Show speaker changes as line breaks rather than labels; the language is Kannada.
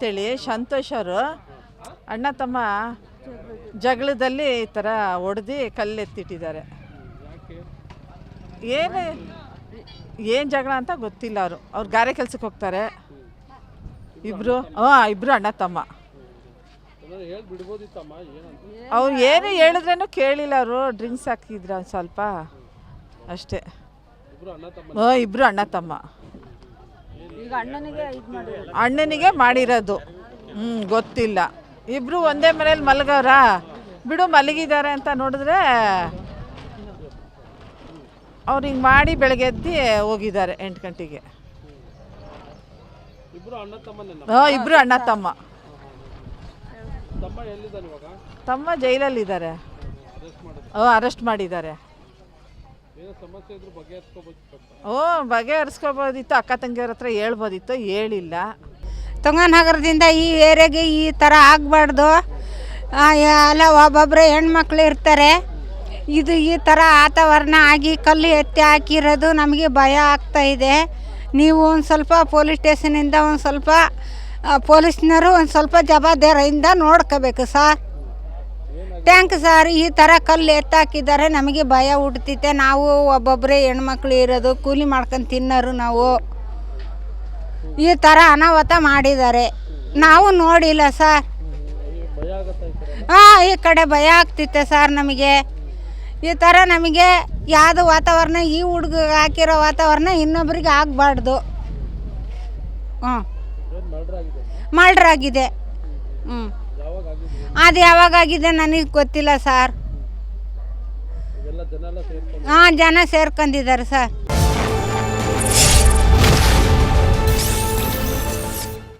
ಅಂತೇಳಿ ಸಂತೋಷ್ ಅವರು. ಅಣ್ಣ ತಮ್ಮ ಜಗಳದಲ್ಲಿ ಈ ಥರ ಹೊಡೆದು ಕಲ್ಲೆತ್ತಿಟ್ಟಿದ್ದಾರೆ. ಏನು ಏನು ಜಗಳ ಅಂತ ಗೊತ್ತಿಲ್ಲ ಅವರು. ಅವ್ರು ಗಾರೆ ಕೆಲ್ಸಕ್ಕೆ ಹೋಗ್ತಾರೆ. ಇಬ್ಬರು ಹಾಂ ಇಬ್ಬರು ಅಣ್ಣ ತಮ್ಮ. ಅವ್ರು ಏನು ಹೇಳಿದ್ರೇನು ಕೇಳಿಲ್ಲ ಅವರು. ಡ್ರಿಂಕ್ಸ್ ಹಾಕಿದ್ರು ಸ್ವಲ್ಪ. ಅಷ್ಟೇ. ಹಾಂ ಇಬ್ಬರು ಅಣ್ಣ ತಮ್ಮ. ಅಣ್ಣನಿಗೆ ಮಾಡಿರೋದು. ಹ್ಞೂ ಗೊತ್ತಿಲ್ಲ. ಇಬ್ಬರು ಒಂದೇ ಮನೇಲಿ ಮಲಗವ್ರ? ಬಿಡು ಮಲಗಿದ್ದಾರೆ ಅಂತ ನೋಡಿದ್ರೆ ಅವ್ರು ಹಿಂಗೆ ಮಾಡಿ ಬೆಳಗ್ಗೆ ಎದ್ದು ಹೋಗಿದ್ದಾರೆ ಎಂಟು ಗಂಟೆಗೆ. ಹಾಂ ಇಬ್ಬರು ಅಣ್ಣ ತಮ್ಮ. ತಮ್ಮ ಜೈಲಲ್ಲಿದ್ದಾರೆ. ಹಾಂ ಅರೆಸ್ಟ್ ಮಾಡಿದ್ದಾರೆ. ಓ ಬಗೆಹರಿಸ್ಕೋಬೋದಿತ್ತು ಅಕ್ಕ ತಂಗಿಯವ್ರ ಹತ್ರ ಹೇಳ್ಬೋದಿತ್ತು ಹೇಳಿಲ್ಲ.
ತುಂಗನಗರದಿಂದ ಈ ಏರಿಯಾಗೆ ಈ ಥರ ಆಗಬಾರ್ದು. ಎಲ್ಲ ಒಬ್ಬೊಬ್ಬರು ಹೆಣ್ಮಕ್ಳು ಇರ್ತಾರೆ. ಇದು ಈ ಥರ ವಾತಾವರಣ ಆಗಿ ಕಲ್ಲು ಎತ್ತಿ ಹಾಕಿರೋದು ನಮಗೆ ಭಯ ಆಗ್ತಾ ಇದೆ. ನೀವು ಒಂದು ಸ್ವಲ್ಪ ಪೊಲೀಸ್ ಸ್ಟೇಷನಿಂದ ಒಂದು ಸ್ವಲ್ಪ ಪೊಲೀಸ್ನವರು ಒಂದು ಸ್ವಲ್ಪ ಜವಾಬ್ದಾರಿಯಿಂದ ನೋಡ್ಕೋಬೇಕು ಸರ್. ಟ್ಯಾಂಕ್ ಸರ್ ಈ ಥರ ಕಲ್ಲು ಎತ್ತಾಕಿದ್ದಾರೆ ನಮಗೆ ಭಯ ಹುಟ್ಟುತ್ತೆ ನಾವು ಒಬ್ಬೊಬ್ಬರೇ ಹೆಣ್ಮಕ್ಳು ಇರೋದು ಕೂಲಿ ಮಾಡ್ಕೊಂಡು ತಿನ್ನೋರು ನಾವು. ಈ ಥರ ಅನಾಹುತ ಮಾಡಿದ್ದಾರೆ. ನಾವು ನೋಡಿಲ್ಲ ಸರ್. ಹಾಂ ಈ ಕಡೆ ಭಯ ಆಗ್ತಿತ್ತೆ ಸರ್ ನಮಗೆ. ಈ ಥರ ನಮಗೆ ಯಾವುದು ವಾತಾವರಣ ಈ ಹುಡುಗ ಹಾಕಿರೋ ವಾತಾವರಣ ಇನ್ನೊಬ್ರಿಗೆ ಆಗಬಾರ್ದು. ಹ್ಞೂ ಮರ್ಡ್ರಾಗಿದೆ ಹ್ಞೂ ಅದು ಯಾವಾಗಾಗಿದೆ ನನಗೆ ಗೊತ್ತಿಲ್ಲ ಸರ್. ಹಾಂ ಜನ ಸೇರ್ಕೊಂಡಿದ್ದಾರೆ ಸರ್.